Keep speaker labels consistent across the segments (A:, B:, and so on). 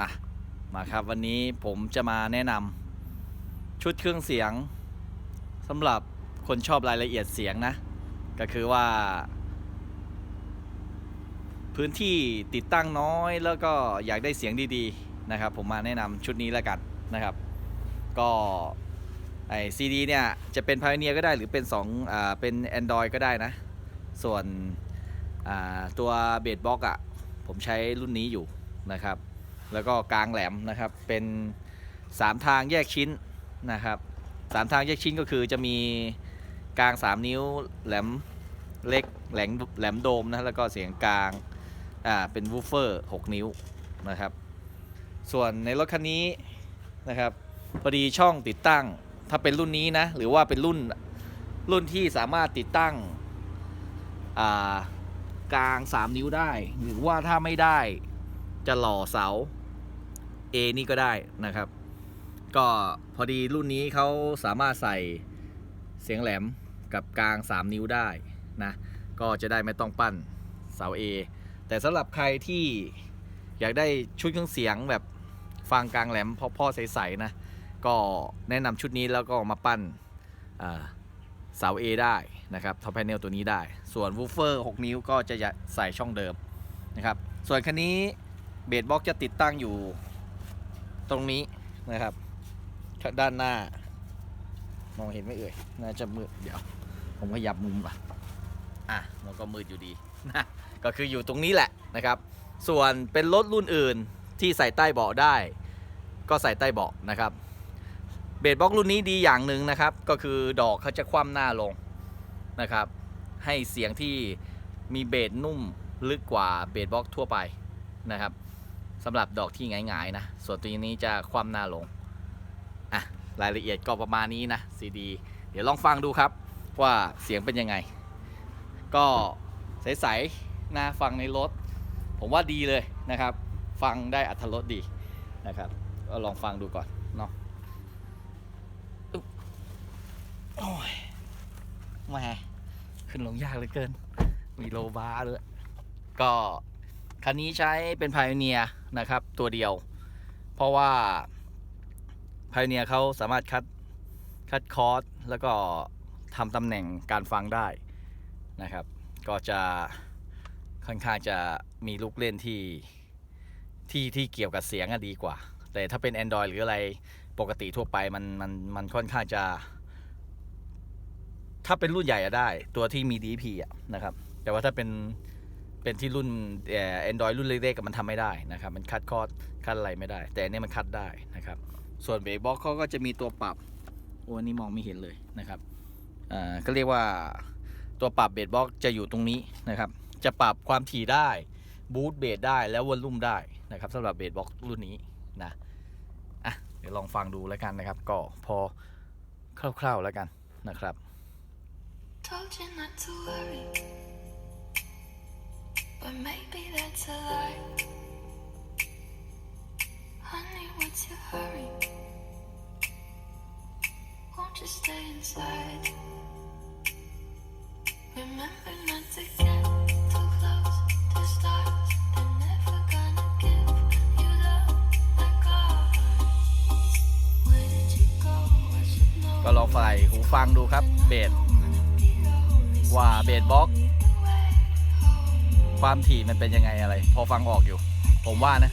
A: อะ มาครับวันนี้ผมจะมาแนะนำชุดเครื่องเสียงสำหรับคนชอบรายละเอียดเสียงนะ ก็คือว่า พื้นที่ติดตั้งน้อยแล้วก็อยากได้เสียงดีๆนะครับ ผมมาแนะนำชุดนี้แล้วกันนะครับ ก็ไอซีดีเนี่ย จะเป็น Pioneer ก็ได้หรือเป็น2อ่าเป็น Android ก็ได้นะ ส่วนตัวเบสบ็อกอะ ผมใช้รุ่นนี้อยู่นะครับ แล้วก็กลางแหลมนะครับเป็น3ทางแยกชิ้นนะครับสามทางแยกชิ้นก็คือจะมีกลาง 3 นิ้วแหลมเล็กแหลมแหลมโดมนะแล้วก็เสียงกลางอ่าเป็นวูฟเฟอร์6นิ้วนะครับส่วนในรถคันนี้นะครับพอดีช่องติดตั้งถ้าเป็นรุ่นนี้นะหรือว่าเป็นรุ่นรุ่นที่สามารถติดตั้งอ่ากลาง 3 นิ้วได้ หรือว่าถ้าไม่ได้จะหล่อเสา A นี่ก็ได้นะครับ ก็พอดีรุ่นนี้เขาสามารถใส่เสียงแหลมกับกลาง 3 นิ้วได้นะก็จะได้ไม่ต้องปั้นเสา A แต่สำหรับใครที่อยากได้ชุดเครื่องเสียงแบบฟังกลางแหลมพ่อๆใสๆนะก็แนะนำชุดนี้แล้วก็มาปั้นอ่าเสา A ได้นะครับท็อปแพนเนลตัวนี้ได้ ส่วนวูฟเฟอร์ 6 นิ้วก็จะใส่ช่องเดิมนะครับ ส่วนคันนี้เบสบ็อกจะติดตั้งอยู่ ตรงนี้นะครับด้านหน้ามองเห็นไหมเอ่ยน่าจะมืดเดี๋ยว ผมขยับมุมก่อนอะมันก็มืดอยู่ดีนะก็คืออยู่ตรงนี้แหละนะครับ ส่วนเป็นรถรุ่นอื่นที่ใส่ใต้เบาะได้ ก็ใส่ใต้เบาะนะครับเบสบ็อกรุ่นนี้ดีอย่างหนึ่งนะครับ ก็คือดอกเขาจะคว่ำหน้าลงนะครับ ให้เสียงที่มีเบสนุ่มลึกกว่าเบสบ็อกทั่วไปนะครับ สำหรับดอกที่หงายๆนะ ส่วนตัวนี้จะคว่ำหน้าลง อะ รายละเอียดก็ประมาณนี้นะซีดี เดี๋ยวลองฟังดูครับ ว่าเสียงเป็นยังไง ก็ใสๆนะฟังในรถ ผมว่าดีเลยนะครับ ฟังได้อัธรสดีนะครับก็ลองฟังดูก่อนเนาะโอ้ยแหมขึ้นลงยากเหลือเกิน มีโลบาร์ด้วยก็ คันนี้ใช้เป็น Pioneer นะครับ ตัวเดียว เพราะว่า Pioneer เขาสามารถคัดคัดคอร์สแล้วก็ทำตำแหน่งการฟังได้นะครับ ก็จะค่อนข้างจะมีลูกเล่นที่ที่ที่เกี่ยวกับเสียงอะดีกว่า แต่ถ้าเป็น Android หรืออะไรปกติทั่วไปมันมันมันค่อนข้างจะ ถ้าเป็นรุ่นใหญ่อะได้ ตัวที่มี DP อะนะครับ แต่ว่าถ้าเป็น เป็นที่รุ่นเอ่อ Android รุ่นเล็กๆกับมันทำไม่ได้นะครับ มันคัดคอร์สคัดอะไรไม่ได้ แต่อันนี้มันคัดได้นะครับ ส่วนเบรกบ็อกเขาก็จะมีตัวปรับโอ้อันนี้มองไม่เห็นเลยนะครับอ่าก็เรียกว่าตัวปรับเบรกบ็อกจะอยู่ตรงนี้นะครับ จะปรับความถี่ได้บูทเบสได้แล้ววอลลุ่มได้นะครับสำหรับเบรกบ็อกรุ่นนี้นะอะเดี๋ยวลองฟังดูแล้วกันนะครับ ก็พอคร่าวๆแล้วกันนะครับ
B: but maybe that's a lie. Honey, what's your hurry? Won't you stay inside? Remember not to get too close to stars. They're never gonna give you love like ours. Where did you go? I should know.
A: ก็ลองใส่หูฟังดูครับ เบส ว่าเบสบ็อก ความถี่มันเป็นยังไงอะไร พอฟังออกอยู่ ผมว่านะ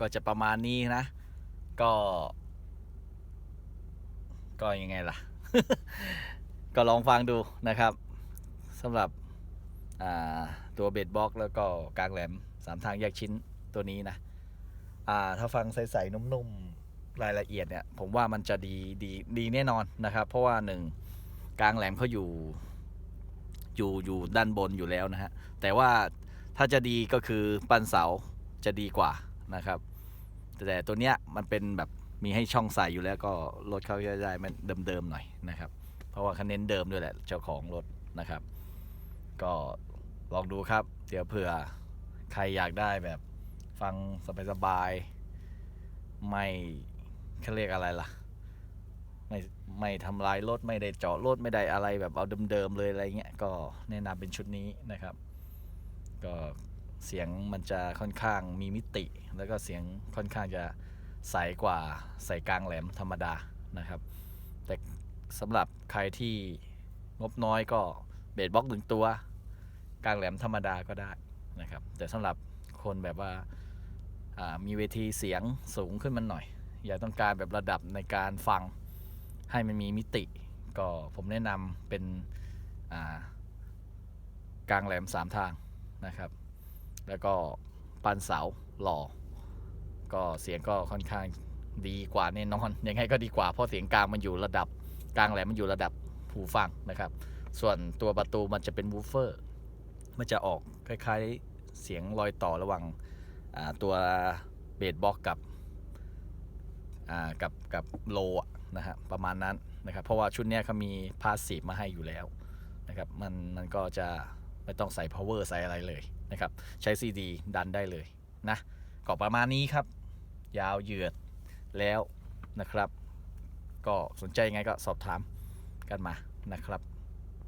A: ก็จะประมาณนี้นะ ก็ ก็ยังไงล่ะ ก็ลองฟังดูนะครับสำหรับตัวเบดบ็อกแล้วก็กลางแหลมสามทางแยกชิ้นตัวนี้นะถ้าฟังใสๆนุ่มๆรายละเอียดเนี่ย ผมว่ามันจะดีดีดีแน่นอนนะครับ เพราะว่าหนึ่งกลางแหลมเขาอยู่อยู่อยู่ด้านบนอยู่แล้วนะฮะแต่ว่าถ้าจะดีก็คือปันเสาจะดีกว่า นะครับ แต่ตัวเนี้ยมันเป็นแบบมีให้ช่องใส่อยู่แล้วก็รถเขาจะได้มันเดิมๆหน่อยนะครับ เพราะว่าคันเน้นเดิมด้วยแหละเจ้าของรถนะครับ ก็ลองดูครับ เดี๋ยวเผื่อใครอยากได้แบบฟังสบายๆไม่เขาเรียกอะไรล่ะ ไม่ไม่ทำลายรถไม่ได้เจาะรถไม่ได้อะไรแบบเอาเดิมๆเลยอะไรเงี้ยก็แนะนำเป็นชุดนี้นะครับ ก็ เสียงมันจะค่อนข้างมีมิติ แล้วก็เสียงค่อนข้างจะใสกว่าใสกลางแหลมธรรมดานะครับ แต่สำหรับใครที่งบน้อยก็เบสบ็อกหนึ่งตัว กลางแหลมธรรมดาก็ได้นะครับ แต่สำหรับคนแบบว่าามีเวทีเสียงสูงขึ้นมาหน่อย อยากต้องการแบบระดับในการฟังให้มันมีมิติ ก็ผมแนะนำเป็นกลางแหลมสามทางนะครับ แล้วก็ปันเสาหล่อ ก็เสียงก็ค่อนข้างดีกว่าแน่นอนยังไงก็ดีกว่าเพราะเสียงกลางมันอยู่ระดับกลางแหลมมันอยู่ระดับหูฟังนะครับ ส่วนตัวประตูมันจะเป็นวูฟเฟอร์ มันจะออกคล้ายๆเสียงรอยต่อระหว่างตัวเบสบ็อกกับกับกับโลนะฮะประมาณนั้นนะครับ เพราะว่าชุดนี้เขามีพาสซีฟมาให้อยู่แล้วนะครับ มันมันก็จะ ไม่ต้องใส่ power ใส่อะไรเลยนะครับ ใช้ CD ดันได้เลยนะก็ประมาณนี้ครับ ยาวเหยือดแล้วนะครับ ก็สนใจยังไงก็สอบถามกันมานะครับ